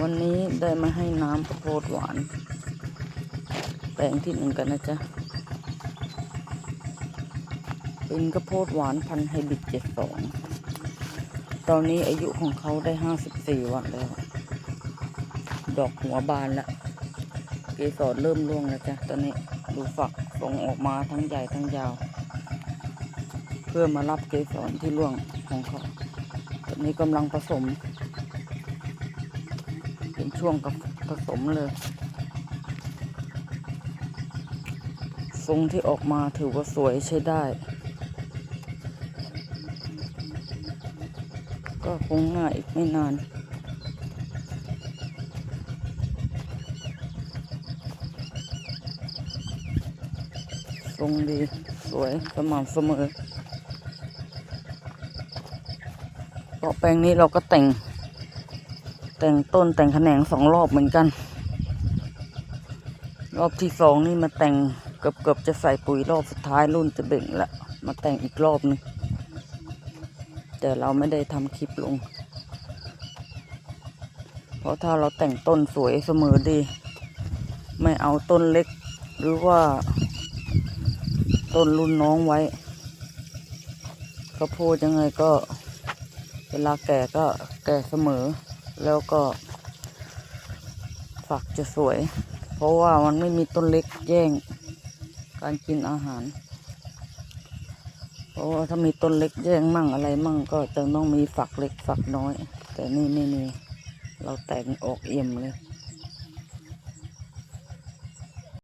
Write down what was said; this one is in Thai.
วันนี้ได้มาให้น้ำข้าวโพดหวาน แปลงที่หนึ่งกันนะจ๊ะ เป็นข้าวโพดหวานพันไฮบริดเจ็ดสอง ตอนนี้อายุของเขาได้ห้าสิบสี่วันแล้ว ดอกหัวบานล้วเกสรเริ่มร่วงแล้วจ้ะ ตอนนี้ดูฝักส่งออกมาทั้งใหญ่ทั้งยาว เพื่อมารับเกสรที่ร่วงของเขา ตอนนี้กำลังผสม เป็นช่วงกับผสมเลย ทรงที่ออกมาถือว่าสวยใช้ได้ ก็คงง่ายอีกไม่นานทรงดีสวยสม่ำเสมอก็แปลงนี้เราก็แต่ง แต่งต้นแต่งแขนงสองรอบเหมือนกัน รอบที่สองนี่มาแต่งเกือบเกือบจะใส่ปุ๋ยรอบสุดท้ายรุ่นจะเบ่งละมาแต่งอีกรอบนึงแต่เราไม่ได้ทำคลิปลง เพราะถ้าเราแต่งต้นสวยเสมอดี ไม่เอาต้นเล็ก หรือว่า ต้นรุ่นน้องไว้ข้าวโพดยังไงก็ เวลาแก่ก็แก่เสมอ แล้วก็ฝักจะสวย เพราะว่ามันไม่มีต้นเล็กแย่งการกินอาหาร เพราะว่าถ้ามีต้นเล็กแย่งมั่งอะไรมั่งก็จะต้องมีฝักเล็กฝักน้อย แต่นี่ไม่มี เราแต่งออกเอี่ยมเลย